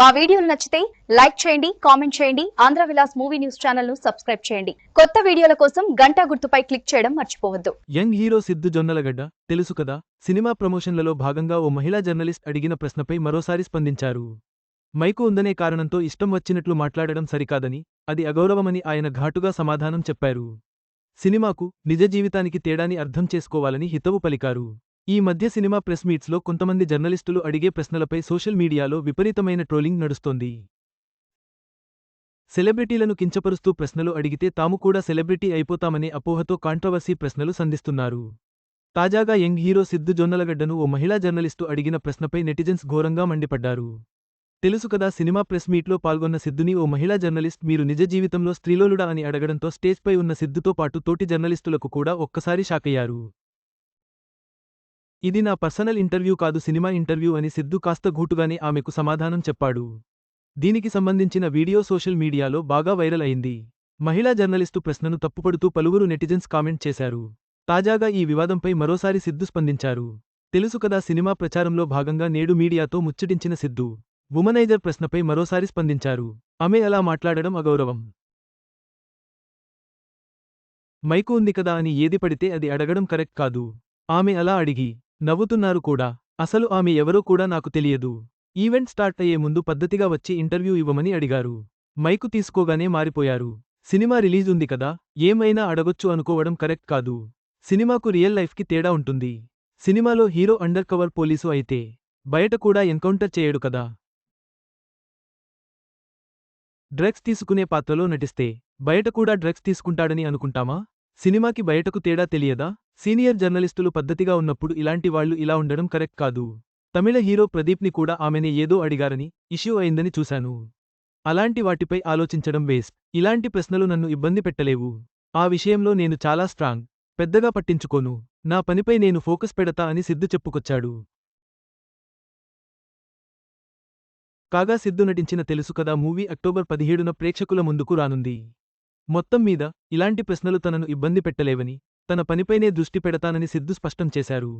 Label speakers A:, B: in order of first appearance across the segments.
A: మా వీడియోలు నచ్చితే లైక్ చేయండి కామెంట్ చేయండి ఆంధ్ర విలాస్ మూవీ న్యూస్ ఛానల్ను సబ్స్క్రైబ్ చేయండి. కొత్త వీడియోల కోసం గంటా గుర్తుపై క్లిక్ చేయడం మర్చిపోవద్దు.
B: యంగ్ హీరో సిద్ధు జొన్నలగడ్డ తెలుసు కదా సినిమా ప్రమోషన్లలో భాగంగా ఓ మహిళా జర్నలిస్ట్ అడిగిన ప్రశ్నపై మరోసారి స్పందించారు. మైకు ఉందనే కారణంతో ఇష్టం వచ్చినట్లు మాట్లాడడం సరికాదని అది అగౌరవమని ఆయన ఘాటుగా సమాధానం చెప్పారు. సినిమాకు నిజ జీవితానికి తేడాని అర్థం చేసుకోవాలని హితవు పలికారు. ఈ మధ్య సినిమా ప్రెస్ మీట్స్లో కొంతమంది జర్నలిస్టులు అడిగే ప్రశ్నలపై సోషల్ మీడియాలో విపరీతమైన ట్రోలింగ్ నడుస్తోంది. సెలబ్రిటీలను కించపరుస్తూ ప్రశ్నలు అడిగితే తాము కూడా సెలబ్రిటీ అయిపోతామనే అపోహతో కాంట్రవర్సీ ప్రశ్నలు సంధిస్తున్నారు. తాజాగా యంగ్ హీరో సిద్ధు జొన్నలగడ్డను ఓ మహిళా జర్నలిస్టు అడిగిన ప్రశ్నపై నెటిజన్స్ ఘోరంగా మండిపడ్డారు. తెలుసు కదా సినిమా ప్రెస్ మీట్లో పాల్గొన్న సిద్ధుని ఓ మహిళా జర్నలిస్ట్ మీరు నిజ జీవితంలో స్త్రీలోలుడా అని అడగడంతో స్టేజ్పై ఉన్న సిద్ధుతో పాటు తోటి జర్నలిస్టులకు కూడా ఒక్కసారి షాకయ్యారు. ఇది నా పర్సనల్ ఇంటర్వ్యూ కాదు సినిమా ఇంటర్వ్యూ అని సిద్ధు కాస్త ఘూటుగానే ఆమెకు సమాధానం చెప్పాడు. దీనికి సంబంధించిన వీడియో సోషల్ మీడియాలో బాగా వైరల్ అయింది. మహిళా జర్నలిస్టు ప్రశ్నను తప్పుపడుతూ పలువురు నెటిజన్స్ కామెంట్ చేశారు. తాజాగా ఈ వివాదంపై మరోసారి సిద్ధు స్పందించారు. తెలుసు కదా సినిమా ప్రచారంలో భాగంగా నేడు మీడియాతో ముచ్చటించిన సిద్ధు. వుమనైజర్ ప్రశ్నపై మరోసారి స్పందించారు. ఆమె అలా మాట్లాడడం అగౌరవం. మైకు ఉంది కదా అని ఏది పడితే అది అడగడం కరెక్ట్ కాదు. ఆమె అలా అడిగి నవ్వుతున్నారు కూడా. అసలు ఆమె ఎవరో కూడా నాకు తెలియదు. ఈవెంట్ స్టార్ట్ అయ్యే ముందు పద్ధతిగా వచ్చి ఇంటర్వ్యూ ఇవ్వమని అడిగారు. మైకు తీసుకోగానే మారిపోయారు. సినిమా రిలీజ్ ఉంది కదా ఏమైనా అడగొచ్చు అనుకోవడం కరెక్ట్ కాదు. సినిమాకు రియల్ లైఫ్కి తేడా ఉంటుంది. సినిమాలో హీరో అండర్ కవర్ పోలీసు అయితే బయట కూడా ఎన్కౌంటర్ చేయడు కదా. డ్రగ్స్ తీసుకునే పాత్రలో నటిస్తే బయట కూడా డ్రగ్స్ తీసుకుంటాడని అనుకుంటామా? సినిమాకి బయటకు తేడా తెలియదా? సీనియర్ జర్నలిస్టులు పద్ధతిగా ఉన్నప్పుడు ఇలాంటి వాళ్ళు ఇలా ఉండడం కరెక్ట్ కాదు. తమిళ హీరో ప్రదీప్ని కూడా ఆమెనే ఏదో అడిగారని ఇష్యూ అయిందని చూశాను. అలాంటి వాటిపై ఆలోచించడం వేస్ట్. ఇలాంటి ప్రశ్నలు నన్ను ఇబ్బంది పెట్టలేవు. ఆ విషయంలో నేను చాలా స్ట్రాంగ్. పెద్దగా పట్టించుకోను. నా పనిపై నేను ఫోకస్ పెడతా అని సిద్ధు చెప్పుకొచ్చాడు. కాగా సిద్ధు నటించిన తెలుసు కదా మూవీ అక్టోబర్ పదిహేడున ప్రేక్షకుల ముందుకు రానుంది. మొత్తం మీద ఇలాంటి ప్రశ్నలు తనను ఇబ్బంది పెట్టలేవని తన పనిపైనే దృష్టి పెడతానని సిద్ధు స్పష్టం చేశారు.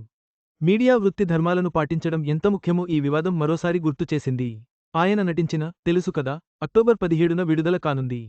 B: మీడియా వృత్తి ధర్మాలను పాటించడం ఎంత ముఖ్యమో ఈ వివాదం మరోసారి గుర్తు చేసింది. ఆయన నటించిన తెలుసు కదా అక్టోబర్ పదిహేడున విడుదల కానుంది.